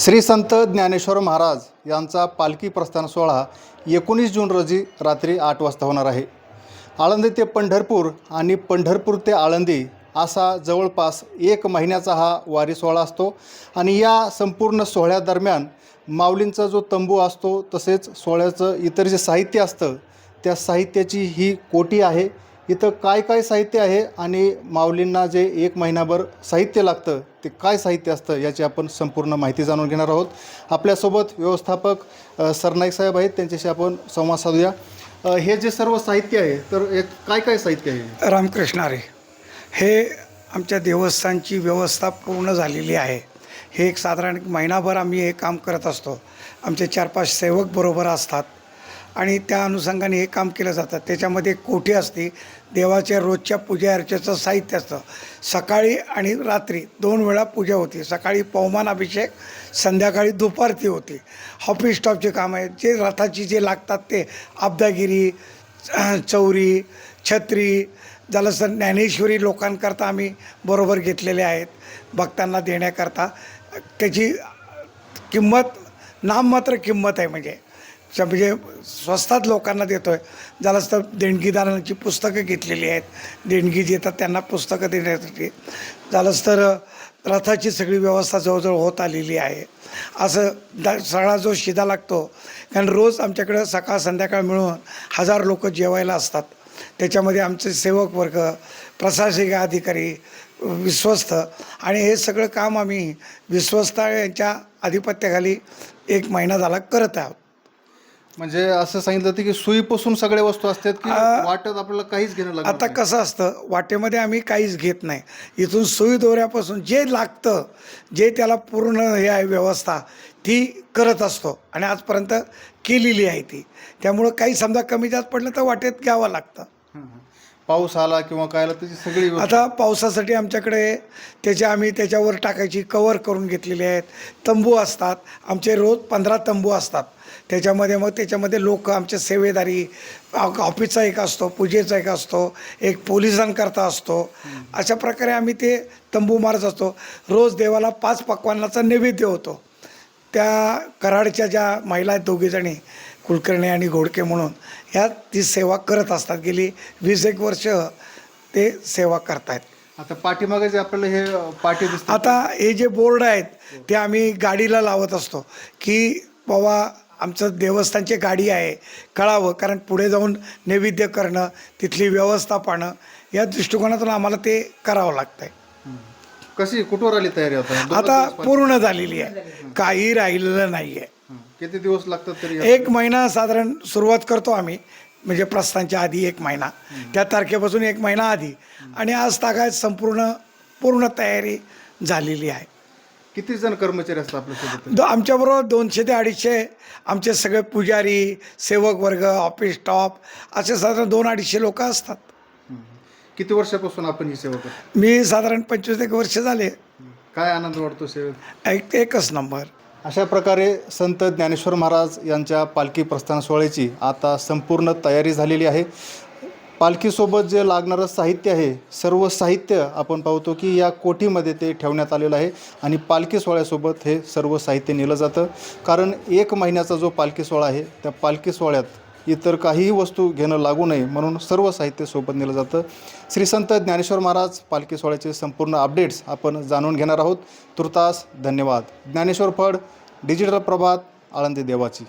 श्री संत ज्ञानेश्वर महाराज यांचा पालखी प्रस्थान सोहळा एकोणीस जून रोजी रात्री आठ वाजता होणार आहे. आळंदी ते पंढरपूर आणि पंढरपूर ते आळंदी असा जवळपास एक महिन्याचा हा वारी सोहळा असतो आणि या संपूर्ण सोहळ्यादरम्यान माऊलींचा जो तंबू असतो तसेच सोहळ्याचं इतर जे साहित्य असतं त्या साहित्याची ही कोटी आहे. इथं काय काय साहित्य आहे आणि माऊलींना जे एक महिनाभर साहित्य लागतं ते काय साहित्य असतं याची आपण संपूर्ण माहिती जाणून घेणार आहोत. आपल्यासोबत व्यवस्थापक सरनाईक साहेब आहेत त्यांच्याशी आपण संवाद साधूया. हे जे सर्व साहित्य आहे तर एक काय काय साहित्य आहे? रामकृष्ण हरी हे आमच्या देवस्थानची व्यवस्था पूर्ण झालेली आहे. हे एक साधारण महिनाभर आम्ही हे काम करत असतो. आमचे चार पाच सेवक बरोबर असतात. आणि त्या अनुषंगाने हे काम केलं जातं. त्याच्यामध्ये कोठी असते देवाच्या रोजच्या पूजा अर्चेचं साहित्य असतं. सकाळी आणि रात्री दोन वेळा पूजा होती. सकाळी पवमान अभिषेक संध्याकाळी दुपारती होती. ऑफिस स्टॉपचे काम आहे जे रथाची जे लागतात ते अब्दागिरी चौरी छत्री झालं सर ज्ञानेश्वरी लोकांकरता आम्ही बरोबर घेतलेले आहेत भक्तांना देण्याकरता. त्याची किंमत नाममात्र किंमत आहे म्हणजे. च्या म्हणजे स्वस्तात लोकांना देतो आहे झालंच तर देणगीदारांची पुस्तकं घेतलेली आहेत. देणगी देतात त्यांना पुस्तकं देण्यासाठी. झालंच तर रथाची सगळी व्यवस्था जवळजवळ होत आलेली आहे. असं द सगळा जो शिदा लागतो. कारण रोज आमच्याकडं सकाळ संध्याकाळ मिळून हजार लोक जेवायला असतात. त्याच्यामध्ये आमचे सेवक वर्ग प्रशासकीय अधिकारी विश्वस्त. आणि हे सगळं काम आम्ही विश्वस्त यांच्या आधिपत्याखाली एक महिना झाला करत आहोत. म्हणजे असं सांगितलं होतं की सुईपासून सगळ्या वस्तू असतात की आ- वाटत आपल्याला काहीच घेणं लागत आता कसं असतं वाटेमध्ये आम्ही काहीच घेत नाही. इथून सुई दोऱ्यापासून जे लागतं जे त्याला पूर्ण हे आहे व्यवस्था ती करत असतो. आणि आजपर्यंत केलेली आहे ती. त्यामुळं काही समजा कमी जास्त पडलं तर वाटेत घ्यावं लागतं. पाऊस आला किंवा काय आला त्याची सगळी व्यवस्था- आता पावसासाठी आमच्याकडे त्याचे आम्ही त्याच्यावर टाकायची कवर करून घेतलेले आहेत. तंबू असतात. आमचे रोज पंधरा तंबू असतात. त्याच्यामध्ये मग त्याच्यामध्ये लोक आमचे सेवेदारी ऑ- ऑफिसचा एक असतो पूजेचा एक असतो एक पोलिसांकरता असतो. अशा प्रकारे आम्ही ते तंबू मारत असतो. रोज देवाला पाच पक्वानाचा नैवेद्य होतो. त्या कराडच्या ज्या महिला आहेत दोघीजणी कुलकर्णी आणि घोडके म्हणून ह्या ती सेवा करत असतात. गेली वीस एक वर्ष ते सेवा करतायत. आता पाठीमागे जे आपल्याला हे पाठी आता हे जे बोर्ड आहेत ते आम्ही गाडीला लावत असतो की बाबा आमचं देवस्थानची गाडी आहे कळावं. कारण पुढे जाऊन नैवेद्य करणं तिथली व्यवस्था पाहणं या दृष्टिकोनातून आम्हाला ते करावं लागतं आहे कशी कुठवर आली तयारी आता? पूर्ण झालेली आहे. काही राहिलेलं नाही आहे. किती दिवस लागतात तरी एक महिना साधारण सुरुवात करतो आम्ही. म्हणजे प्रस्थानच्या आधी एक महिना. त्या तारखेपासून एक महिना आधी. आणि आज तागायत संपूर्ण पूर्ण तयारी झालेली आहे. किती जण कर्मचारी असतात आपल्यासोबत दो आमच्याबरोबर दोनशे ते अडीचशे आमचे सगळे पुजारी सेवक वर्ग ऑफिस स्टॉप असे साधारण दोन अडीचशे लोक असतात. किती वर्षापासून आपण ही सेवा करतो? मी साधारण पंचवीस एक वर्ष झाले. काय आनंद वाटतो सेवेत? एक एकच नंबर. अशा प्रकारे संत ज्ञानेश्वर महाराज यांच्या पालखी प्रस्थान सोहळ्याची आता संपूर्ण तयारी झालेली आहे. पालखीसोबत जे लागणारं साहित्य आहे सर्व साहित्य आपण पाहतो की या कोठीमध्ये ते ठेवण्यात आलेलं आहे आणि पालखी सोहळ्यासोबत हे सर्व साहित्य नेलं जातं. कारण एक महिन्याचा जो पालखी सोहळा आहे त्या पालखी सोहळ्यात इतर काहीही वस्तू घेणं लागू नये म्हणून सर्व साहित्य सोबत नेलं जातं. श्री संत ज्ञानेश्वर महाराज पालखी सोहळ्याचे संपूर्ण अपडेट्स आपण जाणून घेणार आहोत. तुर्तास धन्यवाद. ज्ञानेश्वर फड डिजिटल प्रभात आळंदी देवाची.